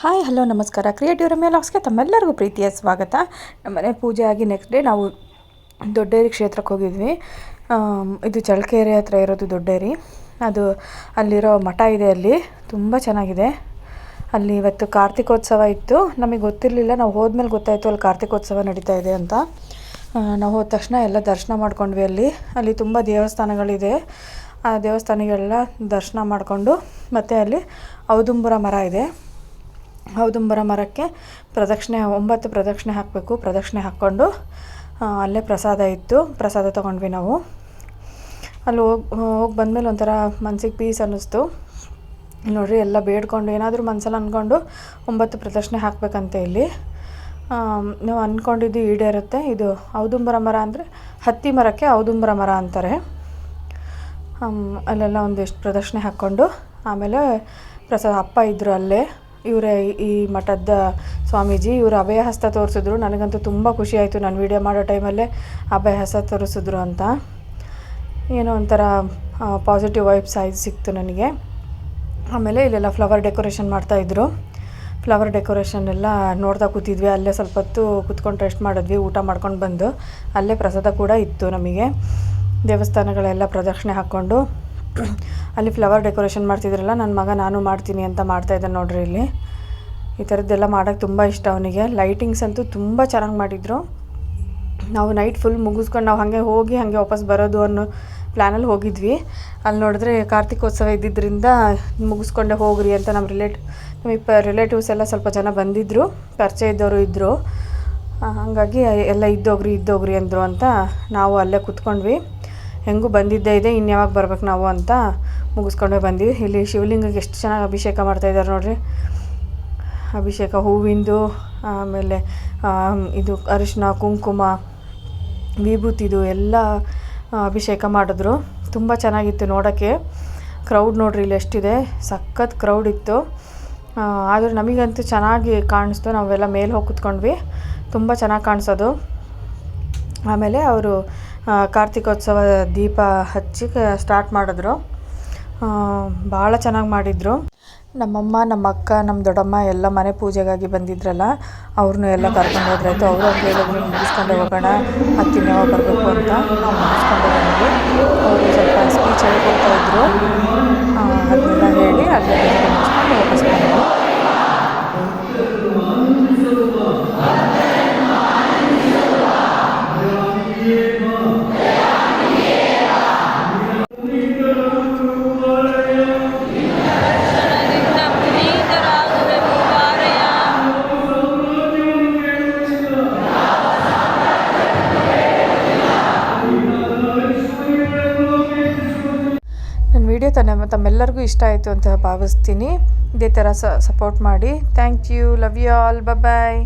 Hi hello ನಮಸ್ಕಾರ. Creative Ramya ಲಾಕ್ಸ್ಗೆ ತಮ್ಮೆಲ್ಲರಿಗೂ ಪ್ರೀತಿಯ ಸ್ವಾಗತ. ನಮ್ಮನೆ ಪೂಜೆ ಆಗಿ ನೆಕ್ಸ್ಟ್ ಡೇ ನಾವು ದೊಡ್ಡೇರಿ ಕ್ಷೇತ್ರಕ್ಕೆ ಹೋಗಿದ್ವಿ. ಇದು ಚಳ್ಳಕೆರೆ ಹತ್ರ ಇರೋದು ದೊಡ್ಡೇರಿ. ಅದು ಅಲ್ಲಿರೋ ಮಠ ಇದೆ ಅಲ್ಲಿ. ತುಂಬ ಚೆನ್ನಾಗಿದೆ. ಅಲ್ಲಿ ಇವತ್ತು ಕಾರ್ತಿಕೋತ್ಸವ ಇತ್ತು. ನಮಗೆ ಗೊತ್ತಿರಲಿಲ್ಲ. ನಾವು ಹೋದ್ಮೇಲೆ ಗೊತ್ತಾಯಿತು ಅಲ್ಲಿ ಕಾರ್ತಿಕೋತ್ಸವ ನಡೀತಾ ಇದೆ ಅಂತ. ನಾವು ಹೋದ ತಕ್ಷಣ ಎಲ್ಲ ದರ್ಶನ ಮಾಡ್ಕೊಂಡ್ವಿ ಅಲ್ಲಿ. ಅಲ್ಲಿ ತುಂಬ ದೇವಸ್ಥಾನಗಳಿದೆ. ಆ ದೇವಸ್ಥಾನಗಳೆಲ್ಲ ದರ್ಶನ ಮಾಡಿಕೊಂಡು ಮತ್ತು ಅಲ್ಲಿ ಔದುಂಬರ ಮರ ಇದೆ. ಔದುಂಬರ ಮರಕ್ಕೆ ಪ್ರದಕ್ಷಿಣೆ, ಒಂಬತ್ತು ಪ್ರದಕ್ಷಿಣೆ ಹಾಕಬೇಕು. ಪ್ರದಕ್ಷಿಣೆ ಹಾಕ್ಕೊಂಡು ಅಲ್ಲೇ ಪ್ರಸಾದ ಇತ್ತು. ಪ್ರಸಾದ ತೊಗೊಂಡ್ವಿ ನಾವು. ಅಲ್ಲಿ ಹೋಗಿ ಹೋಗಿ ಬಂದಮೇಲೆ ಒಂಥರ ಮನ್ಸಿಗೆ ಪೀಸ್ ಅನ್ನಿಸ್ತು. ನೋಡಿರಿ, ಎಲ್ಲ ಬೇಡ್ಕೊಂಡು, ಏನಾದರೂ ಮನ್ಸಲ್ಲಿ ಅಂದ್ಕೊಂಡು ಒಂಬತ್ತು ಪ್ರದಕ್ಷಿಣೆ ಹಾಕಬೇಕಂತೆ ಇಲ್ಲಿ. ನೀವು ಅಂದ್ಕೊಂಡಿದ್ದು ಈಡೇರುತ್ತೆ. ಇದು ಔದುಂಬರ ಮರ ಅಂದರೆ ಹತ್ತಿ ಮರಕ್ಕೆ ಔದುಂಬರ ಮರ ಅಂತಾರೆ. ಅಲ್ಲೆಲ್ಲ ಒಂದಿಷ್ಟು ಪ್ರದಕ್ಷಿಣೆ ಹಾಕ್ಕೊಂಡು, ಆಮೇಲೆ ಪ್ರಸಾದ, ಅಪ್ಪ ಇದ್ದರು ಅಲ್ಲೇ. ಇವರೇ ಈ ಮಠದ ಸ್ವಾಮೀಜಿ, ಇವರು ಅಭಯ ಹಸ್ತ ತೋರಿಸಿದ್ರು. ನನಗಂತೂ ತುಂಬ ಖುಷಿ ಆಯಿತು ನಾನು ವೀಡಿಯೋ ಮಾಡೋ ಟೈಮಲ್ಲೇ ಅಭಯ ಹಸ್ತ ತೋರಿಸಿದ್ರು ಅಂತ. ಏನೋ ಒಂಥರ ಪಾಸಿಟಿವ್ ವೈಬ್ಸ್ ಆಯ್ತು ಸಿಕ್ತು ನನಗೆ. ಆಮೇಲೆ ಇಲ್ಲೆಲ್ಲ ಫ್ಲವರ್ ಡೆಕೋರೇಷನ್ ಮಾಡ್ತಾಯಿದ್ರು ಫ್ಲವರ್ ಡೆಕೋರೇಷನ್ ಎಲ್ಲ ನೋಡ್ತಾ ಕೂತಿದ್ವಿ. ಅಲ್ಲೇ ಸ್ವಲ್ಪ ಹೊತ್ತು ಕೂತ್ಕೊಂಡು ರೆಸ್ಟ್ ಮಾಡಿದ್ವಿ, ಊಟ ಮಾಡ್ಕೊಂಡು ಬಂದು. ಅಲ್ಲೇ ಪ್ರಸಾದ ಕೂಡ ಇತ್ತು ನಮಗೆ. ದೇವಸ್ಥಾನಗಳೆಲ್ಲ ಪ್ರದಕ್ಷಿಣೆ ಹಾಕ್ಕೊಂಡು. ಅಲ್ಲಿ ಫ್ಲವರ್ ಡೆಕೋರೇಷನ್ ಮಾಡ್ತಿದ್ರಲ್ಲ ನನ್ನ ಮಗ ನಾನು ಮಾಡ್ತೀನಿ ಅಂತ ಮಾಡ್ತಾಯಿದ್ದೆ ನೋಡ್ರಿ ಇಲ್ಲಿ. ಈ ಥರದ್ದೆಲ್ಲ ಮಾಡೋಕ್ಕೆ ತುಂಬ ಇಷ್ಟ ಅವನಿಗೆ. ಲೈಟಿಂಗ್ಸ್ ಅಂತೂ ತುಂಬ ಚೆನ್ನಾಗಿ ಮಾಡಿದರು. ನಾವು ನೈಟ್ ಫುಲ್ ಮುಗಿಸ್ಕೊಂಡು ನಾವು ಹಾಗೆ ಹೋಗಿ ಹಾಗೆ ವಾಪಸ್ ಬರೋದು ಅನ್ನೋ ಪ್ಲ್ಯಾನಲ್ಲಿ ಹೋಗಿದ್ವಿ. ಅಲ್ಲಿ ನೋಡಿದ್ರೆ ಕಾರ್ತಿಕೋತ್ಸವ ಇದ್ದಿದ್ದರಿಂದ ಮುಗಿಸ್ಕೊಂಡೆ ಹೋಗ್ರಿ ಅಂತ ನಮ್ಮ ರಿಲೇಟಿವ್ ನಮ್ಮ ಇಪ್ಪ ರಿಲೇಟಿವ್ಸ್ ಎಲ್ಲ ಸ್ವಲ್ಪ ಜನ ಬಂದಿದ್ದರು ಪರಿಚಯ ಇದ್ದವರು ಇದ್ದರು ಹಾಗಾಗಿ ಎಲ್ಲ ಇದ್ದೋಗ್ರಿ ಇದ್ದೋಗ್ರಿ ಅಂದರು ಅಂತ ನಾವು ಅಲ್ಲೇ ಕುತ್ಕೊಂಡ್ವಿ. ಹೆಂಗೂ ಬಂದಿದ್ದೇ ಇದೆ ಇನ್ನು ಯಾವಾಗ ಬರ್ಬೇಕು ನಾವು ಅಂತ ಮುಗಿಸ್ಕೊಂಡೇ ಬಂದ್ವಿ. ಇಲ್ಲಿ ಶಿವಲಿಂಗಕ್ಕೆ ಎಷ್ಟು ಚೆನ್ನಾಗಿ ಅಭಿಷೇಕ ಮಾಡ್ತಾಯಿದ್ದಾರೆ ನೋಡಿರಿ. ಅಭಿಷೇಕ ಹೂವಿಂದು, ಆಮೇಲೆ ಇದು ಅರಿಶಿನ, ಕುಂಕುಮ, ವಿಭೂತಿದು ಎಲ್ಲ ಅಭಿಷೇಕ ಮಾಡಿದ್ರು. ತುಂಬ ಚೆನ್ನಾಗಿತ್ತು ನೋಡೋಕ್ಕೆ. ಕ್ರೌಡ್ ನೋಡ್ರಿ ಇಲ್ಲಿ ಎಷ್ಟಿದೆ. ಸಖತ್ ಕ್ರೌಡ್ ಇತ್ತು. ಆದರೂ ನಮಗಂತೂ ಚೆನ್ನಾಗಿ ಕಾಣಿಸ್ತು. ನಾವೆಲ್ಲ ಮೇಲೆ ಹೋಗಿ ಕುತ್ಕೊಂಡ್ವಿ. ತುಂಬ ಚೆನ್ನಾಗಿ ಕಾಣಿಸೋದು. ಆಮೇಲೆ ಅವರು ಕಾರ್ತಿಕೋತ್ಸವ ದೀಪ ಹಚ್ಚಿ ಸ್ಟಾರ್ಟ್ ಮಾಡಿದ್ರು. ಭಾಳ ಚೆನ್ನಾಗಿ ಮಾಡಿದರು. ನಮ್ಮಮ್ಮ ನಮ್ಮ ಅಕ್ಕ ನಮ್ಮ ದೊಡ್ಡಮ್ಮ ಎಲ್ಲ ಮನೆ ಪೂಜೆಗಾಗಿ ಬಂದಿದ್ರಲ್ಲ ಅವ್ರನ್ನೂ ಎಲ್ಲ ಕರ್ಕೊಂಡು ಹೋದ್ರಾಯ್ತು. ಅವರು ಅವ್ರು ಹೇಳಿದ್ರು ಮುಗಿಸ್ಕೊಂಡು ಹೋಗೋಣ ಹತ್ತಿನ ಯಾವಾಗ ಬರಬೇಕು ಅಂತ ನಾವು ಮುಗಿಸ್ಕೊಂಡು ಬಂದ್ವಿ ಅವರು ಸ್ವಲ್ಪ ಸ್ಪೀಚ್ ಹೇಳ್ಕೊಡ್ತಾ ಇದ್ರು. ಆ, ಅದನ್ನೆಲ್ಲ ವಿಡಿಯೋ ತನ್ನ ತಮ್ಮೆಲ್ಲರಿಗೂ ಇಷ್ಟ ಆಯಿತು ಅಂತ ಭಾವಿಸ್ತೀನಿ. ಇದೇ ಥರ ಸಪೋರ್ಟ್ ಮಾಡಿ. Thank you love you all bye